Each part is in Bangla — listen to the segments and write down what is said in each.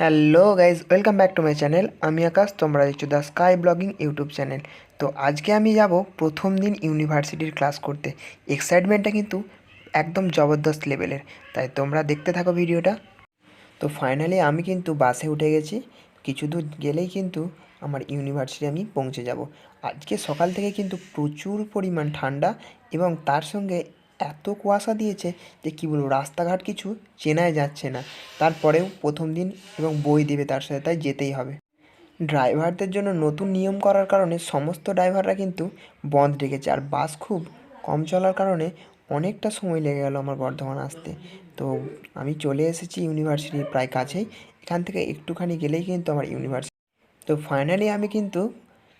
Hello guys welcome back to my channel আমি আকাশ, তোমরা দেখছ the sky blogging YouTube channel তো আজকে আমি যাব প্রথম দিন ইউনিভার্সিটির ক্লাস করতে। এক্সাইটমেন্টটা কিন্তু একদম জবরদস্ত লেভেলের তাই তোমরা দেখতে থাকো ভিডিওটা তো ফাইনালি আমি কিন্তু বাসে উঠে গেছি। কিছু দূর গেলেই কিন্তু আমার ইউনিভার্সিটি আমি পৌঁছে যাব। আজকে সকাল থেকে কিন্তু প্রচুর পরিমাণ ঠান্ডা এবং তার সঙ্গে এত কুয়াশা দিয়েছে যে কী বলব, রাস্তাঘাট কিছু চেনাই যাচ্ছে না। তারপরেও প্রথম দিন এবং বই দেবে তার সাথে, তাই যেতেই হবে। ড্রাইভারদের জন্য নতুন নিয়ম করার কারণে সমস্ত ড্রাইভাররা কিন্তু বন্ধ রেখেছে। আর বাস খুব কম চলার কারণে অনেকটা সময় লেগে গেল আমার বর্ধমান আসতে। তো আমি চলে এসেছি ইউনিভার্সিটির প্রায় কাছেই। এখান থেকে একটুখানি গেলেই কিন্তু আমার ইউনিভার্সিটি। তো ফাইনালি আমি কিন্তু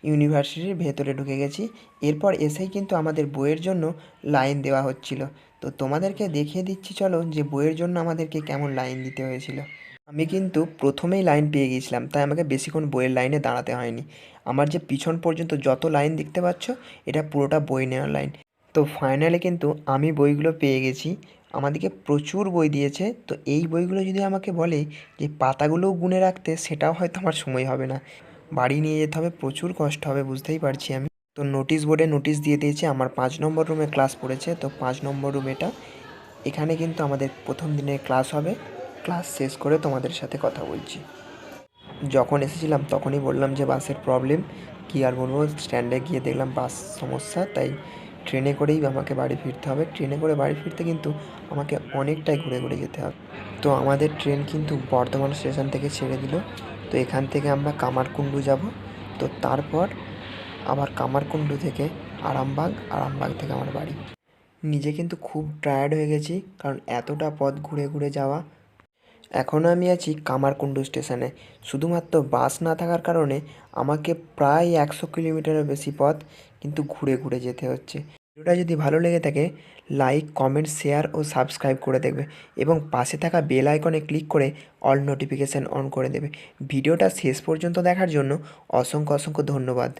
ইউনিভার্সিটির ভেতরে ঢুকে গেছি। এরপর এসেই কিন্তু আমাদের বইয়ের জন্য লাইন দেওয়া হচ্ছিল। তো তোমাদেরকে দেখিয়ে দিচ্ছি, চলো যে বইয়ের জন্য আমাদেরকে কেমন লাইন দিতে হয়েছিল। আমি কিন্তু প্রথমেই লাইন পেয়ে গিয়েছিলাম তাই আমাকে বেশিক্ষণ বইয়ের লাইনে দাঁড়াতে হয়নি। আমার যে পিছন পর্যন্ত যত লাইন দেখতে পাচ্ছ, এটা পুরোটা বই নেওয়ার লাইন। তো ফাইনালি কিন্তু আমি বইগুলো পেয়ে গেছি। আমাদেরকে প্রচুর বই দিয়েছে। তো এই বইগুলো যদি আমাকে বলে যে পাতাগুলোও গুনে রাখতে, সেটাও হয়তো আমার সময় হবে না। বাড়ি নিয়ে যেতে হবে, প্রচুর কষ্ট হবে, বুঝতেই পারছি আমি। তো নোটিশ বোর্ডে নোটিশ দিয়ে দিয়েছে, আমার পাঁচ নম্বর রুমে ক্লাস পড়েছে, তো পাঁচ নম্বর রুম এটা। এখানে কিন্তু আমাদের প্রথম দিনের ক্লাস হবে। ক্লাস শেষ করে তোমাদের সাথে কথা বলছি। যখন এসেছিলাম তখনই বললাম যে বাসের প্রবলেম কী আর বলব স্ট্যান্ডে গিয়ে দেখলাম বাস সমস্যা, তাই ট্রেনে করেই আমাকে বাড়ি ফিরতে হবে। ট্রেনে করে বাড়ি ফিরতে কিন্তু আমাকে অনেকটাই ঘুরে ঘুরে যেতে হবে। তো আমাদের ট্রেন কিন্তু বর্ধমান স্টেশন থেকে ছেড়ে দিল। তো এখান থেকে আমরা কামারকুণ্ডু যাব। তো তারপর আবার কামারকুণ্ডু থেকে আরামবাগ আরামবাগ থেকে আমার বাড়ি। নিজে কিন্তু খুব টায়ার্ড হয়ে গেছি, কারণ এতটা পথ ঘুরে ঘুরে যাওয়া। এখনও আমি আছি কামারকুণ্ডু স্টেশনে শুধুমাত্র বাস না থাকার কারণে আমাকে প্রায় একশো কিলোমিটারের বেশি পথ কিন্তু ঘুরে ঘুরে যেতে হচ্ছে। ভিডিওটা যদি ভালো লেগে থাকে লাইক কমেন্ট শেয়ার ও সাবস্ক্রাইব করে দেবে এবং পাশে থাকা বেল আইকনে ক্লিক করে অল নোটিফিকেশান অন করে দেবে। ভিডিওটা শেষ পর্যন্ত দেখার জন্য অসংখ্য অসংখ্য ধন্যবাদ।